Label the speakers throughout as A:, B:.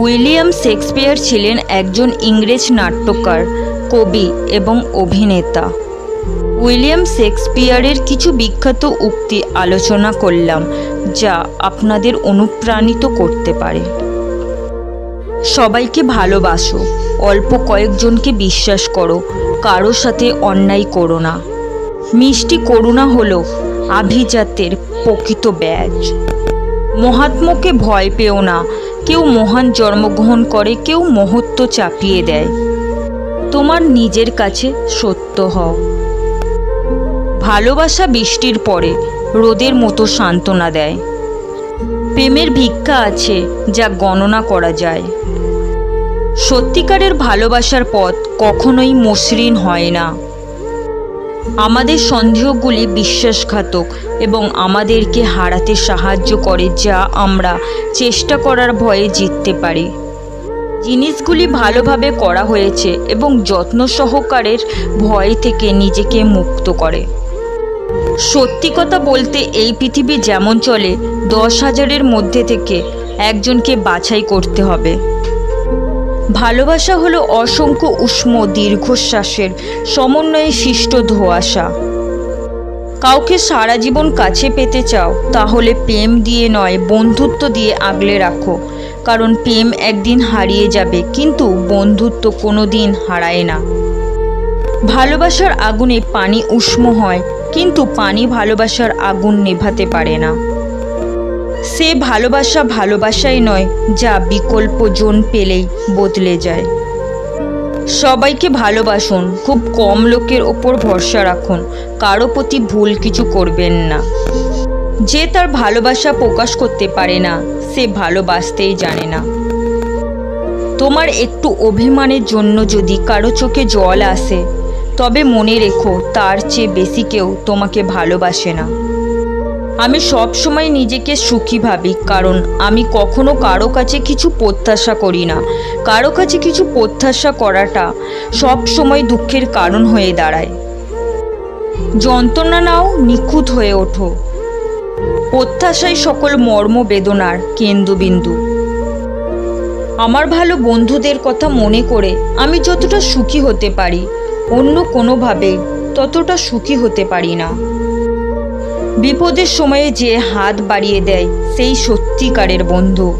A: William Shakespeare ছিলেন একজন ইংরেজ নাট্যকার, কবি এবং অভিনেতা। উইলিয়াম শেক্সপিয়ারের কিছু বিখ্যাত উক্তি আলোচনা করলাম, যা আপনাদের অনুপ্রাণিত করতে পারে। সবাইকে ভালোবাসো, অল্প কয়েকজনকে বিশ্বাস করো কারও সাথে অন্যায় করো না। মিষ্টি করুণা হলো আভিজাতের প্রকৃত ব্যাজ। মহাত্মকে ভয় পেও না কেউ মহান জন্মগ্রহণ করে, কেউ মহত্ব চাপিয়ে দেয়। তোমার নিজের কাছে সত্য হও। ভালোবাসা বৃষ্টির পরে রোদের মতো সান্ত্বনা দেয়। প্রেমের ভিক্ষা আছে যা গণনা করা যায়। সত্যিকারের ভালোবাসার পথ কখনোই মসৃণ হয় না। আমাদের সন্দেহগুলি বিশ্বাসঘাতক এবং আমাদেরকে হারাতে সাহায্য করে যা আমরা চেষ্টা করার ভয়ে জিততে পারি। জিনিসগুলি ভালোভাবে করা হয়েছে এবং যত্ন সহকারের ভয় থেকে নিজেকে মুক্ত করে। সত্যি কথা বলতে এই পৃথিবী যেমন চলে, দশ হাজারের মধ্যে থেকে একজনকে বাছাই করতে হবে। ভালোবাসা হলো অসংখ্য উষ্ম দীর্ঘশ্বাসের সমন্বয়ে সৃষ্ট ধোঁয়াশা। কাউকে সারা জীবন কাছে পেতে চাও, তাহলে প্রেম দিয়ে নয়, বন্ধুত্ব দিয়ে আগলে রাখো। কারণ প্রেম একদিন হারিয়ে যাবে, কিন্তু বন্ধুত্ব কোনো দিন হারায় না। ভালোবাসার আগুনে পানি উষ্ম হয়, কিন্তু পানি ভালোবাসার আগুন নেভাতে পারে না। সে ভালোবাসা ভালোবাসাই নয়, যা বিকল্প জন পেলেই বদলে যায়। সবাইকে ভালোবাসুন, খুব কম লোকের ওপর ভরসা রাখুন, কারও প্রতি ভুল কিছু করবেন না। যে তার ভালোবাসা প্রকাশ করতে পারে না, সে ভালোবাসতেই জানে না। তোমার একটু অভিমানের জন্য যদি কারও চোখে জল আসে, তবে মনে রেখো, তার চেয়ে বেশি কেউ তোমাকে ভালোবাসে না। আমি সব সময় নিজেকে সুখী ভাবি, কারণ আমি কখনো কারও কাছে কিছু প্রত্যাশা করি না। কারও কাছে কিছু প্রত্যাশা করাটা সব সময় দুঃখের কারণ হয়ে দাঁড়ায়। যন্ত্রণা নাও নিখুঁত হয়ে ওঠো। প্রত্যাশাই সকল মর্ম বেদনার কেন্দ্রবিন্দু। আমার ভালো বন্ধুদের কথা মনে করে আমি যতটা সুখী হতে পারি, অন্য কোনোভাবে ততটা সুখী হতে পারি না। বিপদের সময়ে যে হাত বাড়িয়ে দেয়, সেই সত্যিকারের বন্ধু।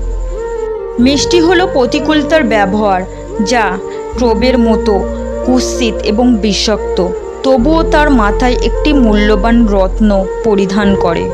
A: মিষ্টি হলো প্রতিকূলতার ব্যবহার, যা ক্রবের মতো কুৎসিত এবং বিষাক্ত, তবুও তার মাথায় একটি মূল্যবান রত্ন পরিধান করে।